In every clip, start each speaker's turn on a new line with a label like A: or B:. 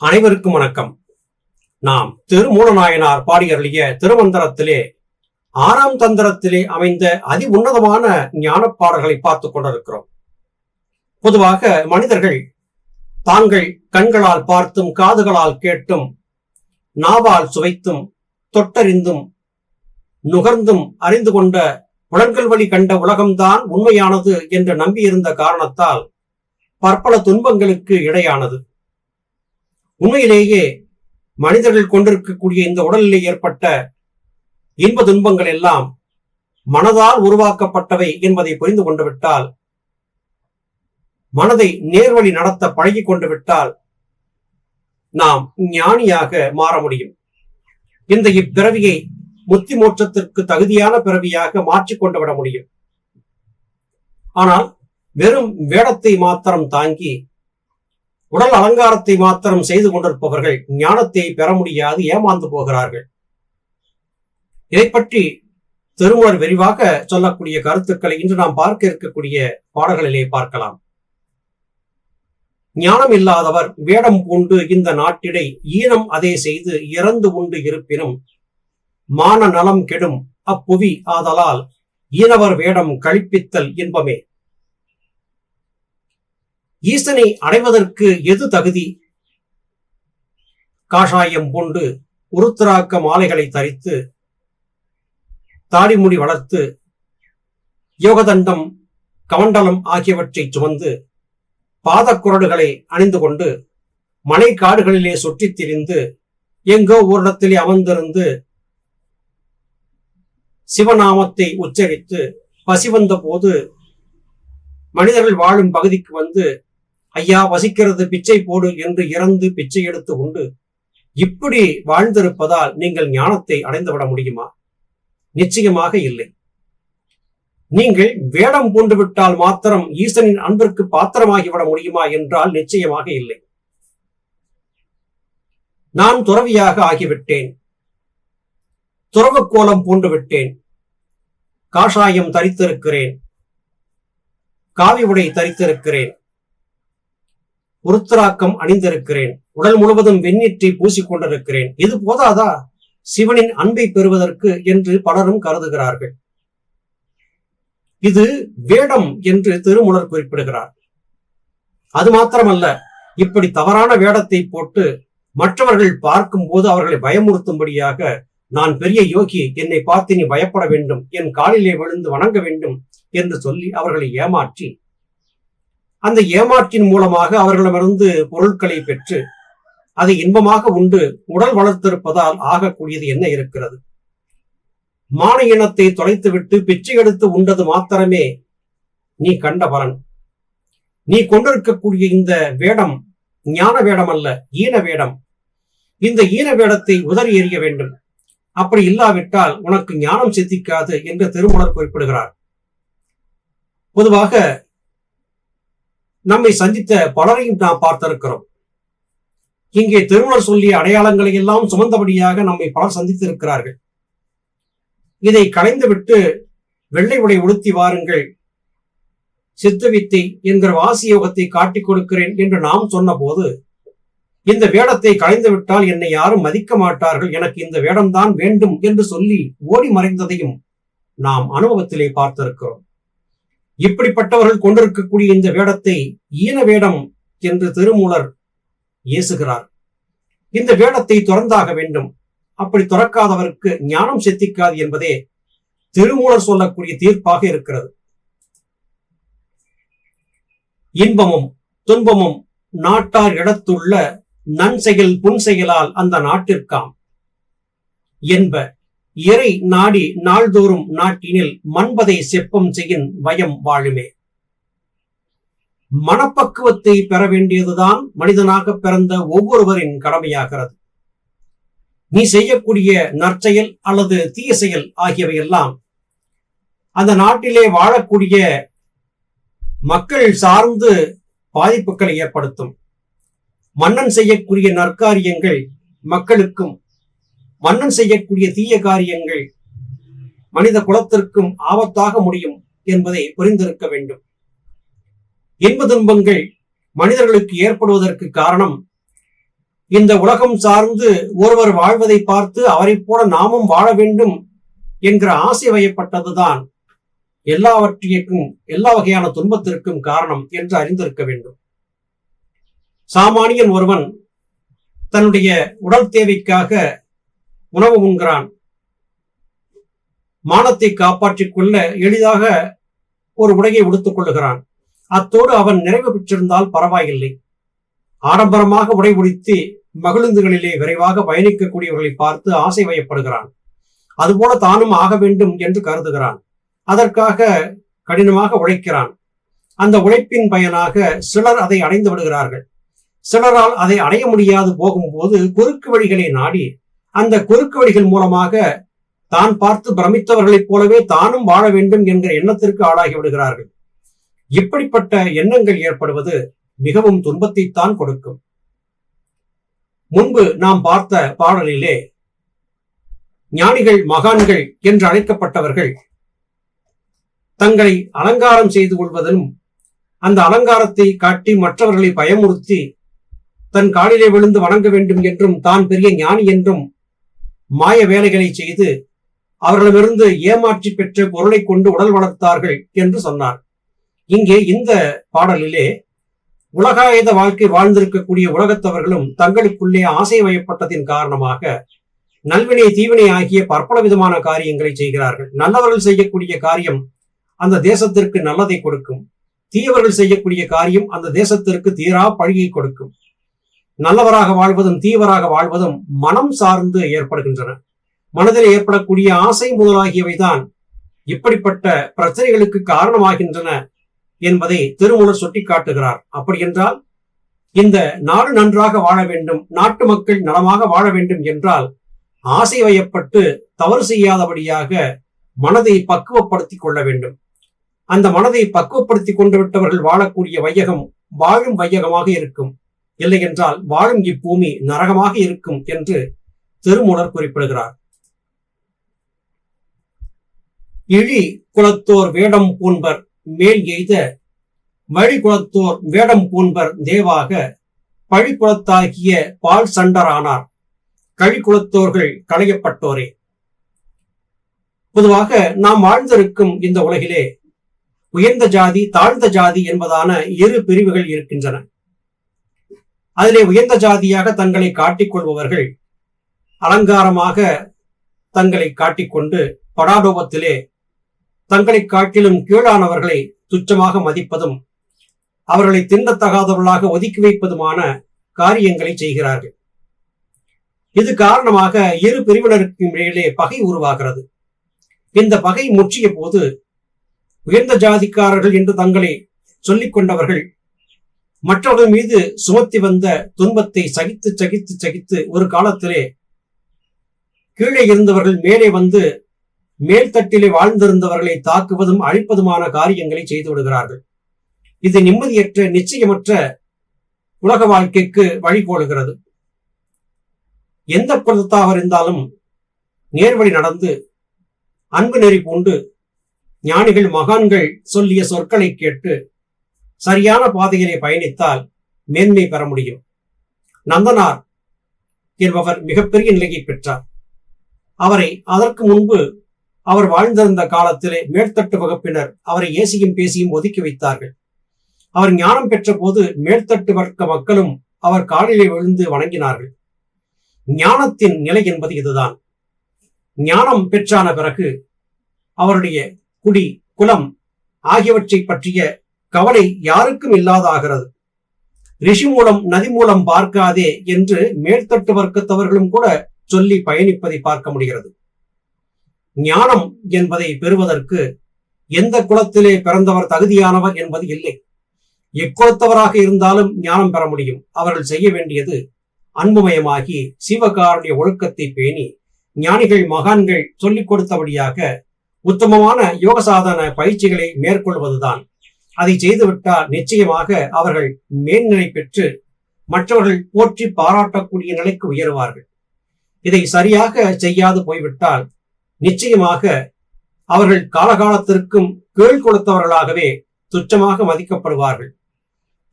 A: அனைவருக்கும் வணக்கம். நாம் திருமூலநாயனார் பாடியருளிய திருமந்திரத்திலே ஆறாம் தந்திரத்திலே அமைந்த அதி உன்னதமான ஞானப்பாடல்களை பார்த்துக் கொண்டிருக்கிறோம். பொதுவாக மனிதர்கள் தாங்கள் கண்களால் பார்த்தும் காதுகளால் கேட்டும் நாவால் சுவைத்தும் தொட்டறிந்தும் நுகர்ந்தும் அறிந்து கொண்ட புலன்கள் வழி கண்ட உலகம்தான் உண்மையானது என்று நம்பியிருந்த காரணத்தால் பற்பல துன்பங்களுக்கு இடையானது. உண்மையிலேயே மனிதர்கள் கொண்டிருக்கக்கூடிய இந்த உடலிலே ஏற்பட்ட இன்ப துன்பங்கள் எல்லாம் மனதால் உருவாக்கப்பட்டவை என்பதை புரிந்து கொண்டு விட்டால் மனதை நேர்வழி நடத்த பழகி கொண்டு விட்டால் நாம் ஞானியாக மாற முடியும். இந்த இப்பிறவியை முத்தி மோட்சத்திற்கு தகுதியான பிறவியாக மாற்றிக்கொண்டு விட முடியும். ஆனால் வெறும் வேடத்தை மாத்திரம் தாங்கி உடல் அலங்காரத்தை மாத்திரம் செய்து கொண்டிருப்பவர்கள் ஞானத்தை பெற முடியாது ஏமாந்து போகிறார்கள். இதை பற்றி திருமூலர் விரிவாக சொல்லக்கூடிய கருத்துக்களை இன்று நாம் பார்க்க இருக்கக்கூடிய பாடல்களிலே பார்க்கலாம். ஞானம் இல்லாதவர் வேடம் பூண்டு இந்த நாட்டிடை ஈனம் அதை செய்து இறந்து உண்டு இருப்பினும் மான நலம் கெடும் அப்புவி ஆதலால் ஈனவர் வேடம் கழிப்பித்தல் இன்பமே. ஈசனை அடைவதற்கு எது தகுதி? காஷாயம் பூண்டு உருத்திராக்க மாலைகளை தரித்து தாடிமுடி வளர்த்து யோகதண்டம் கமண்டலம் ஆகியவற்றை சுமந்து பாதக்குரடுகளை அணிந்து கொண்டு மலை காடுகளிலே சுற்றித் திரிந்து எங்கோ ஓரிடத்திலே அமர்ந்திருந்து சிவநாமத்தை உச்சரித்து பசிவந்த போது மனிதர்கள் வாழும் பகுதிக்கு வந்து ஐயா வசிக்கிறது பிச்சை போடு என்று இறந்து பிச்சை எடுத்து உண்டு. இப்படி வாழ்ந்திருப்பதால் நீங்கள் ஞானத்தை அடைந்துவிட முடியுமா? நிச்சயமாக இல்லை. நீங்கள் வேடம் பூண்டுவிட்டால் மாத்திரம் ஈசனின் அன்பிற்கு பாத்திரமாகிவிட முடியுமா என்றால் நிச்சயமாக இல்லை. நான் துறவியாக ஆகிவிட்டேன். துறவு கோலம் பூண்டு விட்டேன் காஷாயம் தரித்திருக்கிறேன். காவி உடை தரித்திருக்கிறேன். உருத்தராக்கம் அணிந்திருக்கிறேன். உடல் முழுவதும் வெண்ணீற்றை பூசிக்கொண்டிருக்கிறேன். இது போதாதா? சிவனின் அன்பை பெறுவதற்கு என்று பலரும் கருதுகிறார்கள். இது வேடம் என்று திருமுலர் குறிப்பிடுகிறார். அது மாத்திரமல்ல இப்படி தவறான வேடத்தை போட்டு மற்றவர்கள் பார்க்கும் போது அவர்களை பயமுறுத்தும்படியாக நான் பெரிய யோகி என்னை பார்த்து நீ பயப்பட வேண்டும் என் காலிலே விழுந்து வணங்க வேண்டும் என்று சொல்லி அவர்களை ஏமாற்றி அந்த ஏமாற்றின் மூலமாக அவர்களிடமிருந்து பொருட்களை பெற்று அதை இன்பமாக உண்டு உடல் வளர்த்திருப்பதால் ஆகக்கூடியது என்ன இருக்கிறது? மான இனத்தை தொலைத்துவிட்டு பிச்சை எடுத்து உண்டது மாத்திரமே நீ கண்ட பலன். நீ கொண்டிருக்கக்கூடிய இந்த வேடம் ஞான வேடம் அல்ல ஈன வேடம். இந்த ஈன வேடத்தை உதறி எறிய வேண்டும். அப்படி இல்லாவிட்டால் உனக்கு ஞானம் சித்திக்காது என்று திருமணர் குறிப்பிடுகிறார். பொதுவாக நம்மை சந்தித்த பலரையும் நாம் பார்த்திருக்கிறோம். இங்கே திருமணர் சொல்லிய அடையாளங்களை எல்லாம் சுமந்தபடியாக நம்மை பலர் சந்தித்திருக்கிறார்கள். இதை களைந்துவிட்டு வெள்ளை உடை உடுத்தி வாருங்கள். சித்தவித்தை என்கிற வாசி யோகத்தை காட்டிக் கொடுக்கிறேன் என்று நாம் சொன்னபோது இந்த வேடத்தை கலைந்து விட்டால் என்னை யாரும் மதிக்க மாட்டார்கள். எனக்கு இந்த வேடம்தான் வேண்டும் என்று சொல்லி ஓடி மறைந்ததையும் நாம் அனுபவத்திலே பார்த்திருக்கிறோம். இப்படிப்பட்டவர்கள் கொண்டிருக்கக்கூடிய இந்த வேடத்தை ஈன வேடம் என்று திருமூலர் ஏசுகிறார். இந்த வேடத்தை துறந்தாக வேண்டும். அப்படி துறக்காதவருக்கு ஞானம் சித்திக்காது என்பதே திருமூலர் சொல்லக்கூடிய தீர்ப்பாக இருக்கிறது. இன்பமும் துன்பமும் நாட்டார் இடத்துள்ள நன்செயல் புன்செயலால் அந்த நாட்டிற்காம். என்ப இறை நாடி நாள்தோறும் நாட்டினில் மண்பதை செப்பம் செய்யின் வயம் வாழுமே. மனப்பக்குவத்தை பெற வேண்டியதுதான் மனிதனாக பிறந்த ஒவ்வொருவரின் கடமையாகிறது. நீ செய்யக்கூடிய நற்செயல் அல்லது தீய செயல் ஆகியவை எல்லாம் அந்த நாட்டிலே வாழக்கூடிய மக்கள் சார்ந்து பாதிப்புகளை ஏற்படுத்தும். மன்னன் செய்யக்கூடிய நற்காரியங்கள் மக்களுக்கும் மன்னன் செய்யக்கூடிய தீய காரியங்கள் மனித குலத்திற்கும் ஆபத்தாக முடியும் என்பதை புரிந்திருக்க வேண்டும். இன்ப துன்பங்கள் மனிதர்களுக்கு ஏற்படுவதற்கு காரணம் இந்த உலகம் சார்ந்து ஒருவர் வாழ்வதை பார்த்து அவரைப் போல நாமும் வாழ வேண்டும் என்கிற ஆசை வயப்பட்டதுதான் எல்லாவற்றிற்கும் எல்லா வகையான துன்பத்திற்கும் காரணம் என்று அறிந்திருக்க வேண்டும். சாமானியன் ஒருவன் தன்னுடைய உடல் தேவைக்காக உணவு உண்கிறான். மானத்தை காப்பாற்றிக் கொள்ள எளிதாக ஒரு உடையை உடுத்துக் கொள்ளுகிறான். அத்தோடு அவன் நிறைவு பெற்றிருந்தால் பரவாயில்லை. ஆடம்பரமாக உடை உடுத்தி மகிழுந்துகளிலே விரைவாக பயணிக்கக்கூடியவர்களை பார்த்து ஆசை வயப்படுகிறான். அதுபோல தானும் ஆக வேண்டும் என்று கருதுகிறான். அதற்காக கடினமாக உழைக்கிறான். அந்த உழைப்பின் பயனாக சிலர் அதை அடைந்து விடுகிறார்கள். சிலரால் அதை அடைய முடியாது போகும்போது குறுக்கு வழிகளை நாடி அந்த குறுக்கு வழிகள் மூலமாக தான் பார்த்து பிரமித்தவர்களைப் போலவே தானும் வாழ வேண்டும் என்கிற எண்ணத்திற்கு ஆளாகி விடுகிறார்கள். இப்படிப்பட்ட எண்ணங்கள் ஏற்படுவது மிகவும் துன்பத்தைத்தான் கொடுக்கும். முன்பு நாம் பார்த்த பாடலிலே ஞானிகள் மகான்கள் என்று அழைக்கப்பட்டவர்கள் தங்களை அலங்காரம் செய்து கொள்வதிலும் அந்த அலங்காரத்தை காட்டி மற்றவர்களை பயமுறுத்தி தன் காலிலே விழுந்து வணங்க வேண்டும் என்றும் தான் பெரிய ஞானி என்றும் மாய வேலைகளை செய்து அவர்களிடமிருந்து ஏமாற்றி பெற்ற பொருளை கொண்டு உடல் வளர்த்தார்கள் என்று சொன்னார். இங்கே இந்த பாடலிலே உலகாயுத வாழ்க்கை வாழ்ந்திருக்கக்கூடிய உலகத்தவர்களும் தங்களுக்குள்ளே ஆசை வயப்பட்டதின் காரணமாக நல்வினை தீவினை ஆகிய பற்பல விதமான காரியங்களை செய்கிறார்கள். நல்லவர்கள் செய்யக்கூடிய காரியம் அந்த தேசத்திற்கு நல்லதை கொடுக்கும். தீயவர்கள் செய்யக்கூடிய காரியம் அந்த தேசத்திற்கு தீரா பழியை கொடுக்கும். நல்லவராக வாழ்வதும் தீவராக வாழ்வதும் மனம் சார்ந்து ஏற்படுகின்றன. மனதில் ஏற்படக்கூடிய ஆசை முதலாகியவைதான் இப்படிப்பட்ட பிரச்சனைகளுக்கு காரணமாகின்றன என்பதை திருமூலர் சுட்டிக்காட்டுகிறார். அப்படி என்றால் இந்த நாடு நன்றாக வாழ வேண்டும் நாட்டு மக்கள் நலமாக வாழ வேண்டும் என்றால் ஆசை வயப்பட்டு தவறு செய்யாதபடியாக மனதை பக்குவப்படுத்திக் கொள்ள வேண்டும். அந்த மனதை பக்குவப்படுத்தி கொண்டு விட்டவர்கள் வாழக்கூடிய வையகம் வாழும் வையகமாக இருக்கும். இல்லை என்றால் வாழும் இப்பூமி நரகமாக இருக்கும் என்று திருமூலர் குறிப்பிடுகிறார். இழி குலத்தோர் வேடம் பூண்பர் மேல் எய்த வழி குலத்தோர் வேடம் பூண்பர் தேவாக பழி குலத்தாகிய பால் சண்டரானார். கழி குலத்தோர்கள் களையப்பட்டோரே. பொதுவாக நாம் வாழ்ந்திருக்கும் இந்த உலகிலே உயர்ந்த ஜாதி தாழ்ந்த ஜாதி என்பதான இரு பிரிவுகள் இருக்கின்றன. அதிலே உயர்ந்த ஜாதியாக தங்களை காட்டிக்கொள்பவர்கள் அலங்காரமாக தங்களை காட்டிக்கொண்டு படாடோபத்திலே தங்களை காட்டிலும் கீழானவர்களை துச்சமாக மதிப்பதும் அவர்களை திண்டத்தகாதவர்களாக ஒதுக்கி வைப்பதுமான காரியங்களை செய்கிறார்கள். இது காரணமாக இரு பிரிவினருக்கும் இடையிலே பகை உருவாகிறது. இந்த பகை முற்றிய போது உயர்ந்த ஜாதிக்காரர்கள் என்று தங்களை சொல்லிக் கொண்டவர்கள் மற்றவர்கள் மீது சுமத்தி வந்த துன்பத்தை சகித்து சகித்து சகித்து ஒரு காலத்திலே கீழே இருந்தவர்கள் மேலே வந்து மேல்தட்டிலே வாழ்ந்திருந்தவர்களை தாக்குவதும் அழிப்பதுமான காரியங்களை செய்து விடுகிறார்கள். இது நிம்மதியற்ற நிச்சயமற்ற உலக வாழ்க்கைக்கு வழிகோலுகிறது எந்த குலத்தாக இருந்தாலும் நேர்வழி நடந்து அன்பு நெறி பூண்டு ஞானிகள் மகான்கள் சொல்லிய சொற்களை கேட்டு சரியான பாதையிலே பயணித்தால் மேன்மை பெற முடியும். நந்தனார் என்பவர் மிகப்பெரிய நிலையை பெற்றார். அவரை அதற்கு முன்பு அவர் வாழ்ந்திருந்த காலத்திலே மேல்தட்டு வகுப்பினர் அவரை ஏசியும் பேசியும் ஒதுக்கி வைத்தார்கள். அவர் ஞானம் பெற்ற போது மேல்தட்டு வர்க்க மக்களும் அவர் காலிலே விழுந்து வணங்கினார்கள். ஞானத்தின் நிலை என்பது இதுதான். ஞானம் பெற்றான பிறகு அவருடைய குடி குலம் ஆகியவற்றை பற்றிய கவலை யாருக்கும் இல்லாதாகிறது. ரிஷி மூலம் நதி மூலம் பார்க்காதே என்று மேல்தட்டு வர்க்கத்தவர்களும் கூட சொல்லி பயணிப்பதை பார்க்க முடிகிறது. ஞானம் என்பதை பெறுவதற்கு எந்த குலத்திலே பிறந்தவர் தகுதியானவர் என்பது இல்லை. எக்குலத்தவராக இருந்தாலும் ஞானம் பெற முடியும். அவர்கள் செய்ய வேண்டியது அன்புமயமாகி சிவகாருடைய ஒழுக்கத்தை பேணி ஞானிகள் மகான்கள் சொல்லிக் கொடுத்தபடியாக உத்தமமான யோக சாதன பயிற்சிகளை மேற்கொள்வதுதான் அதை செய்துவிட்டால் நிச்சயமாக அவர்கள் மேன்நிலை பெற்று மற்றவர்கள் போற்றி பாராட்டக்கூடிய நிலைக்கு உயருவார்கள். இதை சரியாக செய்யாது போய்விட்டால் நிச்சயமாக அவர்கள் காலகாலத்திற்கும் கேள் கொடுத்தவர்களாகவே துச்சமாக மதிக்கப்படுவார்கள்.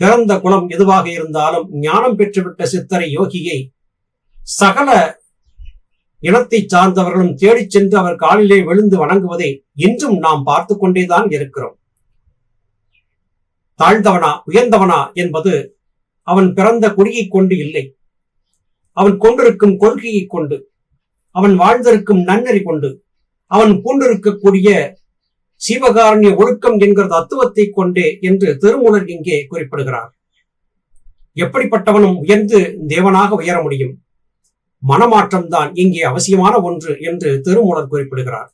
A: பிறந்த குலம் எதுவாக இருந்தாலும் ஞானம் பெற்றுவிட்ட சித்தரை யோகியை சகல இனத்தை சார்ந்தவர்களும் தேடிச் சென்று அவர் காலிலே விழுந்து வணங்குவதை இன்றும் நாம் பார்த்து கொண்டேதான் இருக்கிறோம். தாழ்ந்தவனா உயர்ந்தவனா என்பது அவன் பிறந்த குடியை கொண்டு இல்லை. அவன் கொண்டிருக்கும் கொள்கையை கொண்டு அவன் வாழ்ந்திருக்கும் நன்னறி கொண்டு அவன் பூண்டிருக்கக்கூடிய சீவகாரண்ய ஒழுக்கம் என்கிற தத்துவத்தை கொண்டே என்று திருமூலர் இங்கே குறிப்பிடுகிறார். எப்படிப்பட்டவனும் உயர்ந்து தேவனாக உயர முடியும். மனமாற்றம் தான் இங்கே அவசியமான ஒன்று என்று திருமூலர் குறிப்பிடுகிறார்.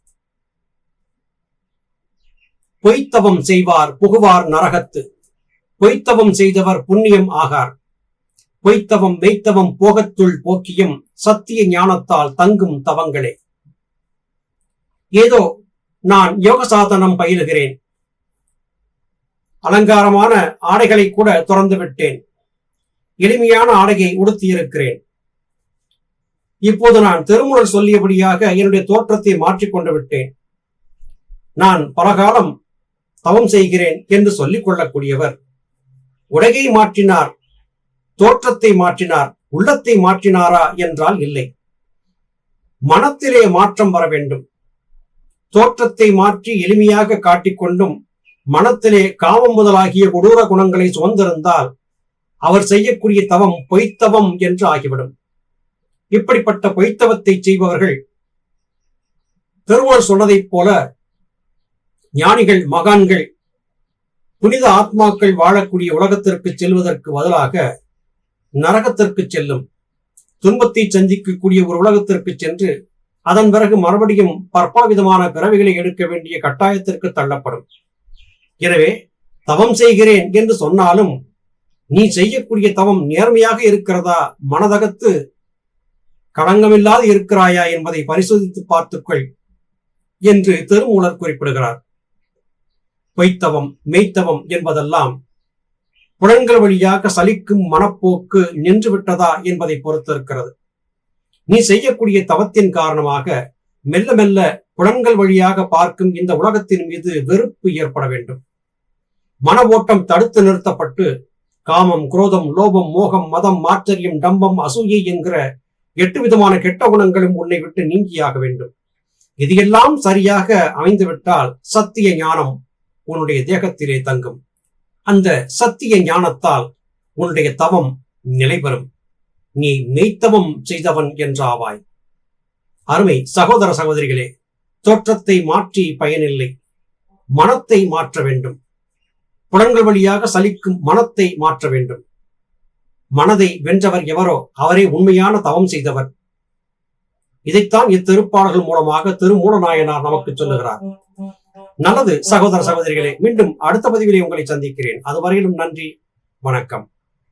A: பொய்த்தவம் செய்வார் புகுவார் நரகத்து. பொய்த்தவம் செய்தவர் புண்ணியம் ஆகார். பொய்த்தவம் மெய்த்தவம் போகத்துள் போக்கியும் சத்திய ஞானத்தால் தங்கும் தவங்களே. ஏதோ நான் யோக சாதனம் பயிலுகிறேன். அலங்காரமான ஆடைகளை கூட திறந்து விட்டேன். எளிமையான ஆடையை உடுத்தியிருக்கிறேன். இப்போது நான் திருமுறள் சொல்லியபடியாக என்னுடைய தோற்றத்தை மாற்றிக்கொண்டு விட்டேன். நான் பலகாலம் தவம் செய்கிறேன் என்று சொல்லிக் கொள்ளக்கூடியவர். உடையை மாற்றினார் தோற்றத்தை மாற்றினார் உள்ளத்தை மாற்றினாரா என்றால் இல்லை. மனத்திலே மாற்றம் வர வேண்டும். தோற்றத்தை மாற்றி எளிமையாக காட்டிக்கொண்டும் மனத்திலே காமம் முதலாகிய கொடூர குணங்களை சுமந்திருந்தால் அவர் செய்யக்கூடிய தவம் பொய்த்தவம் என்று ஆகிவிடும். இப்படிப்பட்ட பொய்த்தவத்தை செய்பவர்கள் திருவள்ளுவர் சொன்னதைப் போல ஞானிகள் மகான்கள் புனித ஆத்மாக்கள் வாழக்கூடிய உலகத்திற்கு செல்வதற்கு பதிலாக நரகத்திற்கு செல்லும் துன்பத்தை சந்திக்கக்கூடிய ஒரு உலகத்திற்கு சென்று அதன் பிறகு மறுபடியும் பற்பல விதமான பிறவிகளை எடுக்க வேண்டிய கட்டாயத்திற்கு தள்ளப்படும். எனவே தவம் செய்கிறேன் என்று சொன்னாலும் நீ செய்யக்கூடிய தவம் நேர்மையாக இருக்கிறதா? மனதகத்து களங்கமில்லாது இருக்கிறாயா என்பதை பரிசோதித்து பார்த்துக்கொள் என்று திருமூலர் குறிப்பிடுகிறார். பொய்த்தவம் மெய்த்தவம் என்பதெல்லாம் புலன்கள் வழியாக சலிக்கும் மனப்போக்கு நின்று விட்டதா என்பதை பொறுத்திருக்கிறது. நீ செய்யக்கூடிய தவத்தின் காரணமாக மெல்ல மெல்ல புலன்கள் வழியாக பார்க்கும் இந்த உலகத்தின் மீது வெறுப்பு ஏற்பட வேண்டும். மன ஓட்டம் தடுத்து நிறுத்தப்பட்டு காமம் குரோதம் லோபம் மோகம் மதம் மாச்சரியம் டம்பம் அசூயை என்கிற எட்டு விதமான கெட்ட குணங்களும் உன்னை விட்டு நீங்கியாக வேண்டும். இது எல்லாம் சரியாக அமைந்துவிட்டால் சத்திய ஞானம் உன்னுடைய தேகத்திலே தங்கும். அந்த சத்திய ஞானத்தால் உன்னுடைய தவம் நிலைபெறும் நீ மெய்த்தவம் செய்தவன் என்றாவாய். அருமை சகோதர சகோதரிகளே தோற்றத்தை மாற்றி பயனில்லை. மனத்தை மாற்ற வேண்டும். புலன்கள் வழியாக சலிக்கும் மனத்தை மாற்ற வேண்டும். மனதை வென்றவர் எவரோ அவரே உண்மையான தவம் செய்தவர். இதைத்தான் இத்திருப்பாடல்கள் மூலமாக திருமூலநாயனார் நமக்கு சொல்லுகிறார். நல்லது சகோதர சகோதரிகளே மீண்டும் அடுத்த பதிவிலே உங்களை சந்திக்கிறேன். அதுவரையிலும் நன்றி வணக்கம்.